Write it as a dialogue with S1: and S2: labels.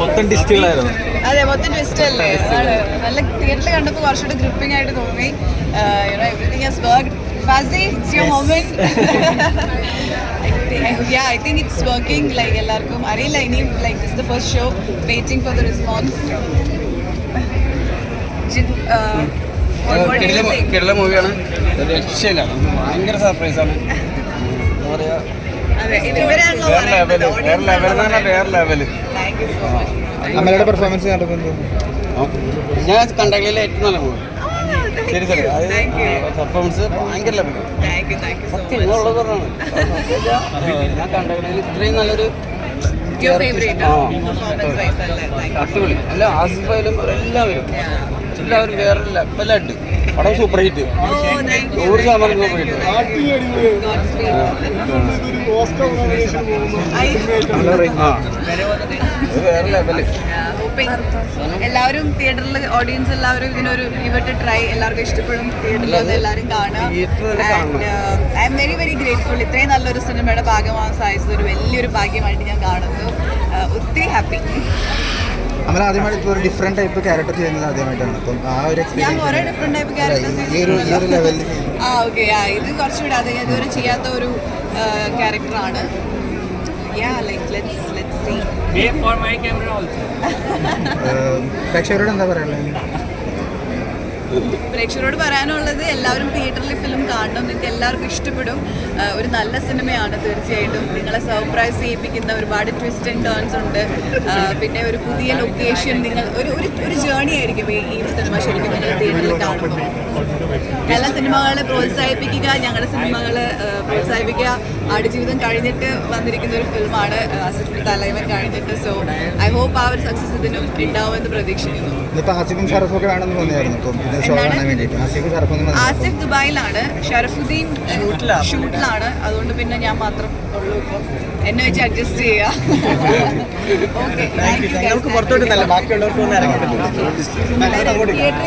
S1: മൊത്തം ഡിസ്റ്റുകളായിരുന്നു.
S2: അതെ മൊത്തം ട്വിസ്റ്റ് അല്ലേ നല്ല തിയേറ്ററിൽ കണ്ടപ്പോൾ കുറച്ചുകൂടി ഗ്രിപ്പിംഗ് ആയിട്ട് തോന്നി. Every everything has work fussy it's your moment ya I think it's working like എല്ലാവർക്കും അറിയില്ല. ഇനിയും like it's the first show waiting for the response
S3: കിടല മൂവിയാണ്. രക്ഷയില്ല. ഭയങ്കര സർപ്രൈസാണ് ആണ്. എന്താ പറയാ?
S4: അമലയുടെ പെർഫോമൻസ്?
S3: ഞാൻ കണ്ടതിലെ ഏറ്റവും നല്ല മൂവി ശരി ശരി. പെർഫോമൻസ് ഭയങ്കര
S2: ലെവൽ
S3: സത്യം ഉള്ളത് പറഞ്ഞാണ് ഞാൻ കണ്ടതിൽ ഇത്രയും നല്ലൊരു അടിപൊളി. അല്ല ആസിഫായാലും എല്ലാവരും. എല്ലാവരും വേറെ ലെവലായിട്ട് പടം സൂപ്പർ ഹിറ്റ് നൂറ് ശതമാനം സൂപ്പർ ഹിറ്റ് ആ. വേറെ ലെവൽ
S2: എല്ലാവരും തിയേറ്ററിൽ ഓഡിയൻസ് എല്ലാവരും ഇതിനൊരു ഇവട്ട് ട്രൈ എല്ലാവർക്കും ഇഷ്ടപ്പെടും. തിയേറ്ററിൽ വന്ന് എല്ലാവരും കാണുക.
S3: Theatre
S2: I am very very grateful ഇത്രയും നല്ലൊരു സിനിമയുടെ ഭാഗമാകാൻ സാധിച്ചത് ഒരു വലിയൊരു ഭാഗ്യമായിട്ട് ഞാൻ കാണുന്നു. Uh, ഒത്തിരി ഹാപ്പി
S4: അമല ആദ്യമായിട്ട് ഒരു ഡിഫറെന്റ് ടൈപ്പ് ക്യാരക്ടർ ചെയ്യുന്നത് ആദ്യമായിട്ടാണ്. അപ്പം ആ ഒരു എക്സ്പീരിയൻസ്
S2: ഡിഫറെന്റ് ടൈപ്പ്
S4: ഈ ഒരു ഈ ഒരു ലെവലിൽ
S2: ആ ഓക്കെ ആ ഇത് കുറച്ചുകൂടെ അത് ഞാൻ ഇതുവരെ ചെയ്യാത്ത ഒരു ക്യാരക്ടറാണ് yeah like let's let's see
S4: പ്രേക്ഷകരോട് എന്താ പറയാനുള്ളത്?
S2: പ്രേക്ഷകരോട് പറയാനുള്ളത് എല്ലാവരും തിയേറ്ററിൽ ഫിലിം കാണണം നിങ്ങൾക്ക് എല്ലാവർക്കും ഇഷ്ടപ്പെടും. ഒരു നല്ല സിനിമയാണ് തീർച്ചയായിട്ടും. നിങ്ങളെ സർപ്രൈസ് ചെയ്യിപ്പിക്കുന്ന ഒരുപാട് ട്വിസ്റ്റ് ആൻഡ് ടേൺസ് ഉണ്ട്. പിന്നെ ഒരു പുതിയ ലൊക്കേഷൻ നിങ്ങൾ ഒരു ഒരു ഒരു ജേണി ആയിരിക്കും ഈ സിനിമ ശരിക്കും നിങ്ങൾ തിയേറ്ററിൽ കാണുമ്പോൾ. നല്ല സിനിമകളെ പ്രോത്സാഹിപ്പിക്കുക ഞങ്ങളുടെ സിനിമകൾ പ്രോത്സാഹിപ്പിക്കുക. ആടുജീവിതം കഴിഞ്ഞിട്ട് വന്നിരിക്കുന്ന ഒരു ഫിലിമാണ് അസിഫ് തലൈവൻ കഴിഞ്ഞിട്ട്. സോ ഐ ഹോപ്പ് ആ ഒരു സക്സസ് ഇതിനും ഉണ്ടാവുമെന്ന് പ്രതീക്ഷിക്കുന്നു.
S4: ഇന്നിപ്പോൾ ആസിഫും
S2: ദുബായിലാണ്. ഷറഫുദ്ദീൻ ഷൂട്ടിലാണ്. അതുകൊണ്ട് പിന്നെ ഞാൻ മാത്രം ഉള്ളൂ ഇപ്പം. എന്നെ വെച്ച് അഡ്ജസ്റ്റ് ചെയ്യാം. ഓക്കെ
S1: പുറത്തോട്ട് നല്ല ബാക്കിയുള്ളവർക്ക് ഒന്നും ഇറങ്ങാൻ പറ്റില്ല
S2: തിയേറ്ററിൽ